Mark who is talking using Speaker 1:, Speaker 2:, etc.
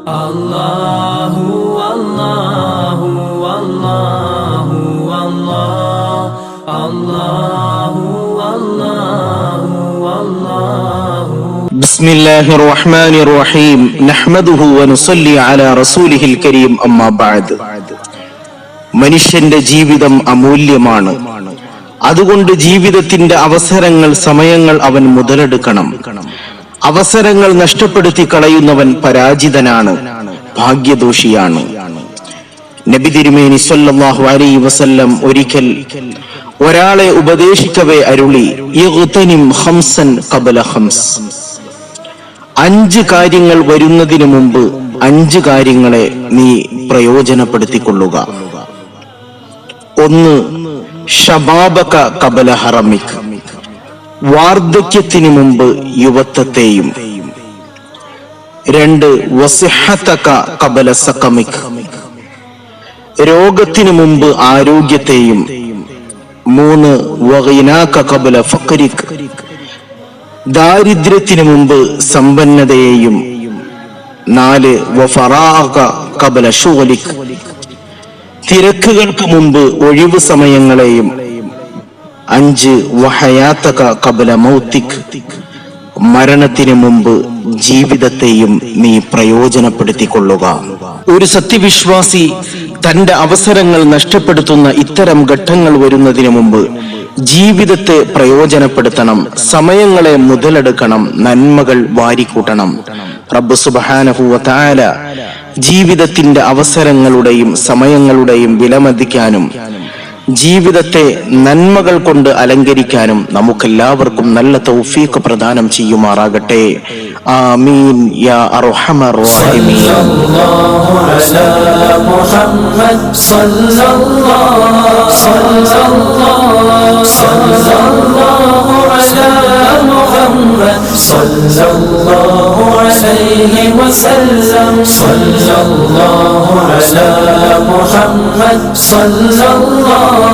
Speaker 1: الله والله والله والله الله والله والله
Speaker 2: بسم الله الرحمن الرحيم نحمده ونصلي على رسوله الكريم أما بعد മനുഷ്യന്റെ ജീവിതം അമൂല്യമാണ് അതുകൊണ്ട് ജീവിതത്തിന്റെ അവസരങ്ങൾ സമയങ്ങൾ അവൻ മുതലെടുക്കണം അവസരങ്ങൾ നഷ്ടപ്പെടുത്തി കളയുന്നവൻ പരാജിതനാണ് ഭാഗ്യദോഷിയാണ്. നബി തിരുമേനി സ്വല്ലാഹു അലൈ വസല്ലം ഒരിക്കൽ ഒരാളെ ഉപദേശിക്കവേ അരുളി ഹംസൻ ഖബല ഖംസ്. അഞ്ച് കാര്യങ്ങൾ വരുന്നതിനു മുമ്പ് അഞ്ച് കാര്യങ്ങളെ നീ പ്രയോജനപ്പെടുത്തിക്കൊള്ളുക. ഒന്ന് ഷബാബക കബല ഹറമിക്. വാർദ്ധക്യത്തിന് മുമ്പ് യുവത്വത്തെയും. രണ്ട് വസിഹത്തക കബല രോഗത്തിന് മുമ്പ് ആരോഗ്യത്തെയും. മൂന്ന് വഗിനാക കബല ഫക്കരിക് ദാരിദ്ര്യത്തിന് മുമ്പ് സമ്പന്നതയെയും. നാല് വഫറാക കബല ഷുഗലിക്. തിരക്കുകൾക്ക് മുമ്പ് ഒഴിവ് സമയങ്ങളെയും. അഞ്ച് വഹയാത്തക കബല മൗത്തിക്. മരണത്തിന് മുമ്പ് ജീവിതത്തെയും നീ പ്രയോജനപ്പെടുത്തിക്കൊള്ളുക. ഒരു സത്യവിശ്വാസി തന്റെ അവസരങ്ങൾ നഷ്ടപ്പെടുത്തുന്ന ഇത്തരം ഘട്ടങ്ങൾ വരുന്നതിന് മുമ്പ് ജീവിതത്തെ പ്രയോജനപ്പെടുത്തണം സമയങ്ങളെ മുതലെടുക്കണം നന്മകൾ വാരിക്കൂട്ടണം. റബ്ബ് സുബാനഹുവല ജീവിതത്തിന്റെ അവസരങ്ങളുടെയും സമയങ്ങളുടെയും വിലമതിക്കാനും ജീവിതത്തെ നന്മകൾ കൊണ്ട് അലങ്കരിക്കാനും നമുക്കെല്ലാവർക്കും നല്ല തൗഫീഖ് പ്രദാനം ചെയ്യുമാറാകട്ടെ ആമീൻ യാ അർഹമർ റഹീമീൻ
Speaker 1: صلى الله على محمد صلى الله عليه وسلم صلى الله على محمد صلی اللہ